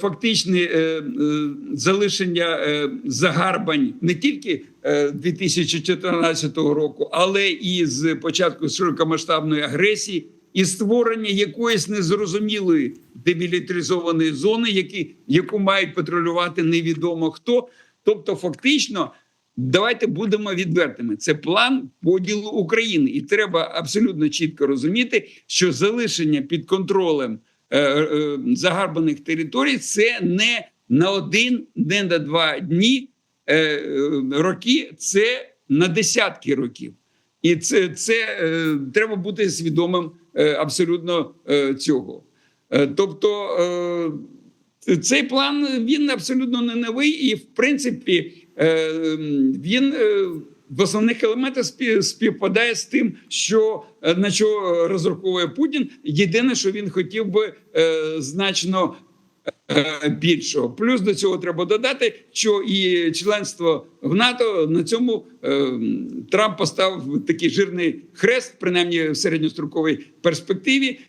фактичне е, е, залишення е, загарбань не тільки е, 2014 року, але і з початку широкомасштабної агресії, і створення якоїсь незрозумілої демілітаризованої зони, які, яку мають патрулювати невідомо хто. Тобто, фактично, давайте будемо відвертими. Це план поділу України, і треба абсолютно чітко розуміти, що залишення під контролем загарбаних територій це не на один, не на два дні е, е, роки, це на десятки років. І це, це е, треба бути свідомим е, абсолютно е, цього. Е, тобто е, цей план він абсолютно не новий, і в принципі е, він е, в основних елементах спів- співпадає з тим, що е, на що розраховує Путін. Єдине, що він хотів би е, значно е, більшого. Плюс до цього треба додати, що і членство в НАТО на цьому Трамп поставив такий жирний хрест, принаймні в середньостроковій перспективі.